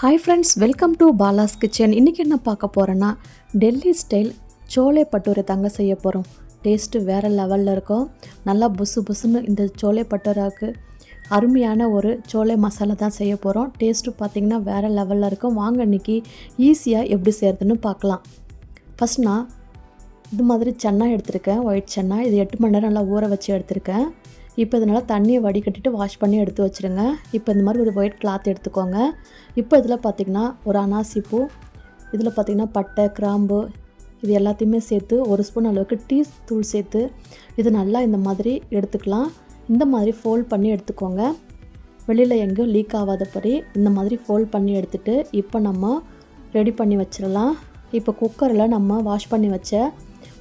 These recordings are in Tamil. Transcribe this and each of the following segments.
Hi friends welcome to Bala's kitchen இன்றைக்கி என்ன பார்க்க போகிறேன்னா டெல்லி ஸ்டைல் சோலை பட்டூரை தாங்க செய்ய போகிறோம் டேஸ்ட்டு வேறு லெவலில் இருக்கும். நல்லா புசு புசுன்னு இந்த சோலை பட்டோராவுக்கு அருமையான ஒரு சோலை மசாலா தான் செய்ய போகிறோம் டேஸ்ட்டு பார்த்திங்கன்னா வேறு லெவலில் இருக்கும். வாங்க இன்றைக்கி ஈஸியாக எப்படி செய்கிறதுன்னு பார்க்கலாம். ஃபஸ்ட் நான் இது மாதிரி சென்னா எடுத்திருக்கேன். ஒயிட் சென்னா. இது எட்டு மணி நேரம் நல்லா ஊற வச்சு எடுத்திருக்கேன். இப்போ இதனால் தண்ணியை வடிகட்டிட்டு வாஷ் பண்ணி எடுத்து வச்சுருங்க. இப்போ இந்த மாதிரி ஒரு ஒயிட் கிளாத் எடுத்துக்கோங்க. இப்போ இதில் பார்த்திங்கன்னா ஒரு அனாசி பூ இதில் பார்த்திங்கன்னா பட்டை கிராம்பு இது எல்லாத்தையுமே சேர்த்து ஒரு ஸ்பூன் அளவுக்கு டீ தூள் சேர்த்து இது நல்லா இந்த மாதிரி எடுத்துக்கலாம். இந்த மாதிரி ஃபோல்ட் பண்ணி எடுத்துக்கோங்க. வெளியில் எங்கேயும் லீக் ஆகாதபடி இந்த மாதிரி ஃபோல்ட் பண்ணி எடுத்துகிட்டு இப்போ நம்ம ரெடி பண்ணி வச்சிடலாம். இப்போ குக்கரில் நம்ம வாஷ் பண்ணி வச்ச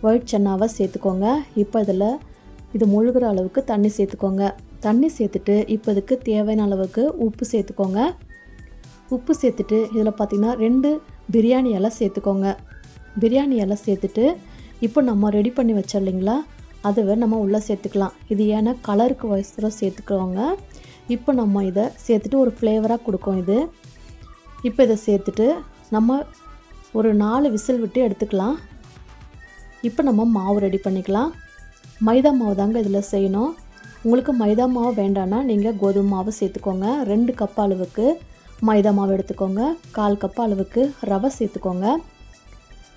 ஒயிட் சென்னாவை சேர்த்துக்கோங்க. இப்போ இதில் இது முழுகிற அளவுக்கு தண்ணி சேர்த்துக்கோங்க. தண்ணி சேர்த்துட்டு இப்போ இதுக்கு தேவையான அளவுக்கு உப்பு சேர்த்துக்கோங்க. உப்பு சேர்த்துட்டு இதில் பார்த்திங்கன்னா ரெண்டு பிரியாணி இலை சேர்த்துக்கோங்க. பிரியாணி இலை சேர்த்துட்டு இப்போ நம்ம ரெடி பண்ணி வச்சோம் இல்லைங்களா? அதை நம்ம உள்ளே சேர்த்துக்கலாம். இது ஏன்னா கலருக்கு வயசில் சேர்த்துக்கோங்க. இப்போ நம்ம இதை சேர்த்துட்டு ஒரு ஃப்ளேவராக கொடுக்கும் இது. இப்போ இதை சேர்த்துட்டு நம்ம ஒரு நாலு விசில் விட்டு எடுத்துக்கலாம். இப்போ நம்ம மாவு ரெடி பண்ணிக்கலாம். மைதா மாவு தாங்க இதில் செய்யணும். உங்களுக்கு மைதா மாவு வேண்டான்னா நீங்கள் கோதுமை மாவு சேர்த்துக்கோங்க. ரெண்டு கப் அளவுக்கு மைதா மாவு எடுத்துக்கோங்க. கால் கப் அளவுக்கு ரவை சேர்த்துக்கோங்க.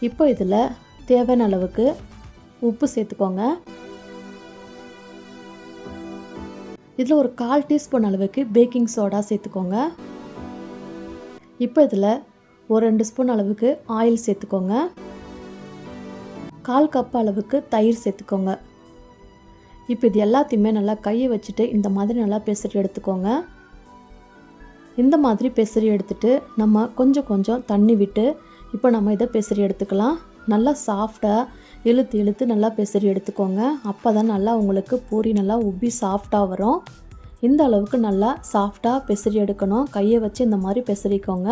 இப்போ இதில் தேவையான அளவுக்கு உப்பு சேர்த்துக்கோங்க. இதில் ஒரு கால் டீஸ்பூன் அளவுக்கு பேக்கிங் சோடா சேர்த்துக்கோங்க. இப்போ இதில் ஒரு ரெண்டு ஸ்பூன் அளவுக்கு ஆயில் சேர்த்துக்கோங்க. கால் கப் அளவுக்கு தயிர் சேர்த்துக்கோங்க. இப்போ இது எல்லாத்தையுமே நல்லா கையை வச்சுட்டு இந்த மாதிரி நல்லா பெசரி எடுத்துக்கோங்க. இந்த மாதிரி பெசரி எடுத்துட்டு நம்ம கொஞ்சம் கொஞ்சம் தண்ணி விட்டு இப்போ நம்ம இதை பெசரி எடுத்துக்கலாம். நல்லா சாஃப்டாக இழுத்து இழுத்து நல்லா பெசரி எடுத்துக்கோங்க. அப்போ தான் நல்லா உங்களுக்கு பூரி நல்லா உப்பி சாஃப்டாக வரும். இந்த அளவுக்கு நல்லா சாஃப்டாக பெசரி எடுக்கணும். கையை வச்சு இந்த மாதிரி பெசரிக்கோங்க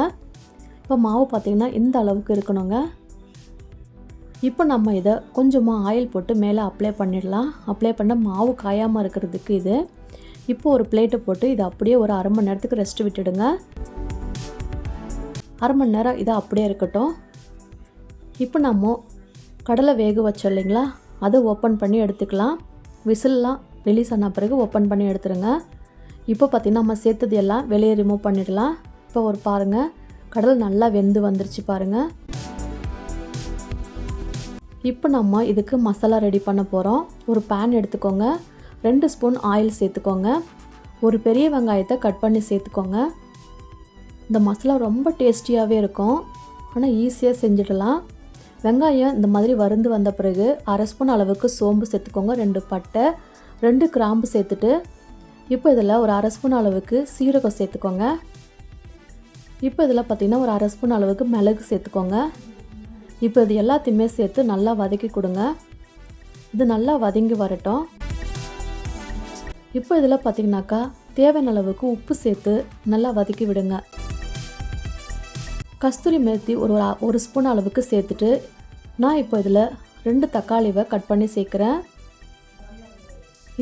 இப்போ மாவு பார்த்திங்கன்னா இந்த அளவுக்கு இருக்கணுங்க. இப்போ நம்ம இதை கொஞ்சமாக ஆயில் போட்டு மேலே அப்ளை பண்ணிடலாம். அப்ளை பண்ண மாவு காயாமல் இருக்கிறதுக்கு இது. இப்போ ஒரு பிளேட்டை போட்டு இதை அப்படியே ஒரு அரை மணி நேரத்துக்கு ரெஸ்ட் விட்டுடுங்க. அரை மணி நேரம் இதை அப்படியே இருக்கட்டும். இப்போ நம்ம கடலை வேக வச்சோம் இல்லைங்களா? அதை ஓப்பன் பண்ணி எடுத்துக்கலாம். விசில்லாம் ரிலீஸ் ஆன பிறகு ஓப்பன் பண்ணி எடுத்துருங்க. இப்போ பார்த்திங்கன்னா நம்ம சேர்த்தது எல்லாம் வெளியே ரிமூவ் பண்ணிடலாம். இப்போ ஒரு பாருங்கள் கடல் நல்லா வெந்து வந்துருச்சு பாருங்கள் இப்போ நம்ம இதுக்கு மசாலா ரெடி பண்ண போகிறோம் ஒரு பேன் எடுத்துக்கோங்க. ரெண்டு ஸ்பூன் ஆயில் சேர்த்துக்கோங்க. ஒரு பெரிய வெங்காயத்தை கட் பண்ணி சேர்த்துக்கோங்க. இந்த மசாலா ரொம்ப டேஸ்டியாகவே இருக்கும். ஆனால் ஈஸியாக செஞ்சிடலாம். வெங்காயம் இந்த மாதிரி வருந்து வந்த பிறகு அரை ஸ்பூன் அளவுக்கு சோம்பு சேர்த்துக்கோங்க. ரெண்டு பட்டை ரெண்டு கிராம்பு சேர்த்துட்டு. இப்போ இதில் ஒரு அரை ஸ்பூன் அளவுக்கு சீரகம் சேர்த்துக்கோங்க. இப்போ இதில் பார்த்திங்கன்னா ஒரு அரை ஸ்பூன் அளவுக்கு மிளகு சேர்த்துக்கோங்க. இப்போ இது எல்லாத்தையுமே சேர்த்து நல்லா வதக்கி கொடுங்க. இது நல்லா வதங்கி வரட்டும். இப்போ இதில் பார்த்தீங்கன்னாக்கா தேவையான அளவுக்கு உப்பு சேர்த்து நல்லா வதக்கி விடுங்க. கஸ்தூரி மேத்தி ஒரு ஒரு ஸ்பூன் அளவுக்கு சேர்த்துட்டு நான் இப்போ இதில் ரெண்டு தக்காளிவை கட் பண்ணி சேர்க்குறேன்.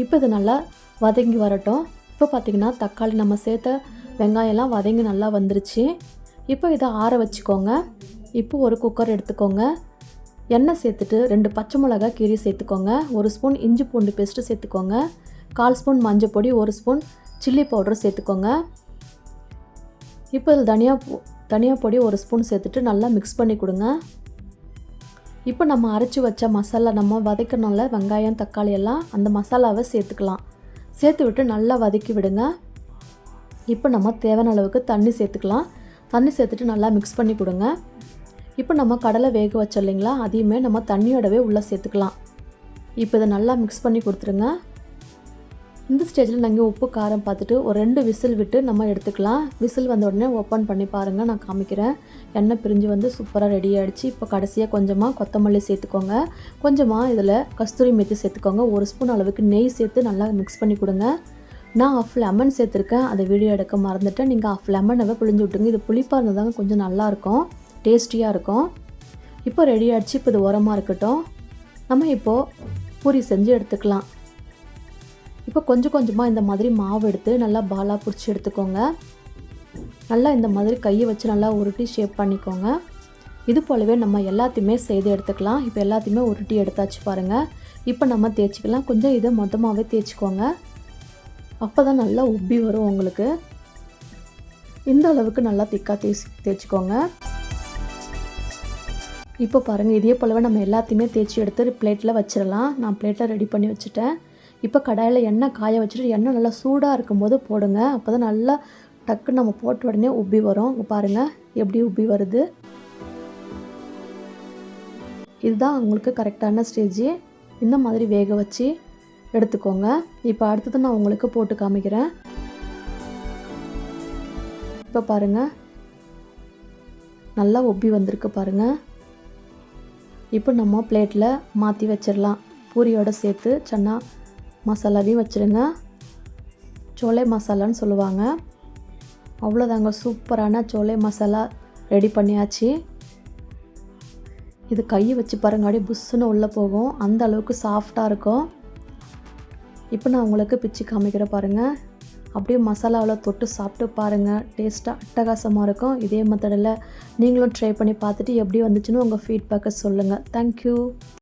இப்போ இது நல்லா வதங்கி வரட்டும். இப்போ பார்த்திங்கன்னா தக்காளி நம்ம சேர்த்த வெங்காயம்லாம் வதங்கி நல்லா வந்துருச்சு. இப்போ இதை ஆற வச்சுக்கோங்க. இப்போ ஒரு குக்கர் எடுத்துக்கோங்க. எண்ணெய் சேர்த்துட்டு ரெண்டு பச்சை மிளகாய் கீரி சேர்த்துக்கோங்க. ஒரு ஸ்பூன் இஞ்சி பூண்டு பேஸ்ட்டு சேர்த்துக்கோங்க. கால் ஸ்பூன் மஞ்சள் பொடி ஒரு ஸ்பூன் சில்லி பவுடர் சேர்த்துக்கோங்க. இப்போ இதில் தனியா தனியா பொடி ஒரு ஸ்பூன் சேர்த்துட்டு நல்லா மிக்ஸ் பண்ணி கொடுங்க. இப்போ நம்ம அரைச்சி வச்ச மசாலா நம்ம வதக்கணும்ல வெங்காயம் தக்காளி எல்லாம் அந்த மசாலாவை சேர்த்துக்கலாம். சேர்த்து விட்டு நல்லா வதக்கி விடுங்க. இப்போ நம்ம தேவையான அளவுக்கு தண்ணி சேர்த்துக்கலாம். தண்ணி சேர்த்துட்டு நல்லா மிக்ஸ் பண்ணி கொடுங்க. இப்போ நம்ம கடலை வேக வச்சோம் இல்லைங்களா அதையுமே நம்ம தண்ணியோடவே உள்ளே சேர்த்துக்கலாம். இப்போ இதை நல்லா மிக்ஸ் பண்ணி கொடுத்துருங்க. இந்த ஸ்டேஜில் நாங்கள் உப்பு காரம் பார்த்துட்டு ஒரு ரெண்டு விசில் விட்டு நம்ம எடுத்துக்கலாம். விசில் வந்த உடனே ஓப்பன் பண்ணி பாருங்கள் நான் காமிக்கிறேன். எண்ணெய் பிரிஞ்சு வந்து சூப்பராக ரெடி ஆகிடுச்சு இப்போ கடைசியாக கொஞ்சமாக கொத்தமல்லி சேர்த்துக்கோங்க. கொஞ்சமாக இதில் கஸ்தூரி மெத்தி சேர்த்துக்கோங்க. ஒரு ஸ்பூன் அளவுக்கு நெய் சேர்த்து நல்லா மிக்ஸ் பண்ணி கொடுங்க. நான் ஆஃப் லெமன் சேர்த்துருக்கேன். அதை வீடியோ எடுக்க மறந்துட்டேன். நீங்கள் ஆஃப் லெமனவே புளிஞ்சு விட்டுங்க இது புளிப்பாக இருந்தால் தாங்க கொஞ்சம் நல்லாயிருக்கும் டேஸ்டியாக இருக்கும். இப்போ ரெடி ஆகிடுச்சு இப்போ இது உரமாக இருக்கட்டும். நம்ம இப்போது பூரி செஞ்சு எடுத்துக்கலாம். இப்போ கொஞ்சம் கொஞ்சமாக இந்த மாதிரி மாவு எடுத்து நல்லா பாலாக பிடிச்சி எடுத்துக்கோங்க. நல்லா இந்த மாதிரி கையை வச்சு நல்லா உருட்டி ஷேப் பண்ணிக்கோங்க. இது போலவே நம்ம எல்லாத்தையுமே செய்து எடுத்துக்கலாம். இப்போ எல்லாத்தையுமே உருட்டி எடுத்தாச்சு பாருங்கள் இப்போ நம்ம தேய்ச்சிக்கலாம். கொஞ்சம் இதை மொத்தமாகவே தேய்ச்சிக்கோங்க. அப்போ தான் நல்லா உப்பி வரும் உங்களுக்கு. இந்த அளவுக்கு நல்லா திக்காக தேய்ச்சி தேய்ச்சிக்கோங்க. இப்போ பாருங்கள் இதே போலவே நம்ம எல்லாத்தையுமே தேய்ச்சி எடுத்து பிளேட்டில் வச்சிடலாம் நான் பிளேட்டில் ரெடி பண்ணி வச்சுட்டேன். இப்போ கடாயில் எண்ணெய் காய வச்சுட்டு எண்ணெய் நல்லா சூடாக இருக்கும்போது போடுங்க. அப்போ தான் நல்லா டக்குன்னு நம்ம போட்ட உடனே உப்பி வரும். பாருங்கள் எப்படி உப்பி வருது. இதுதான் உங்களுக்கு கரெக்டான ஸ்டேஜி இந்த மாதிரி வேக வச்சு எடுத்துக்கோங்க. இப்போ அடுத்தது நான் உங்களுக்கு போட்டு காமிக்கிறேன். இப்போ பாருங்கள் நல்லா ஒப்பி வந்திருக்கு பாருங்கள் இப்போ நம்ம பிளேட்டில் மாற்றி வச்சிடலாம். பூரியோட சேர்த்து சன்னா மசாலாவையும் வச்சுருங்க. சோலை மசாலான்னு சொல்லுவாங்க. அவ்வளோதாங்க சூப்பரான சோலை மசாலா ரெடி பண்ணியாச்சு. இது கையை வச்சு பாருங்க அப்படியே புஷ்ஷுன்னு உள்ளே போகும். அந்த அளவுக்கு சாஃப்டாக இருக்கும். இப்போ நான் உங்களுக்கு பிச்சு காமிக்கிறேன் பாருங்கள் அப்படியே மசாலாவில் தொட்டு சாப்பிட்டு பாருங்கள் டேஸ்ட்டாக அட்டகாசமாக இருக்கும். இதே மெத்தடில் நீங்களும் ட்ரை பண்ணி பார்த்துட்டு எப்படி வந்துச்சுன்னு உங்கள் ஃபீட்பேக்கை சொல்லுங்கள் தேங்க்யூ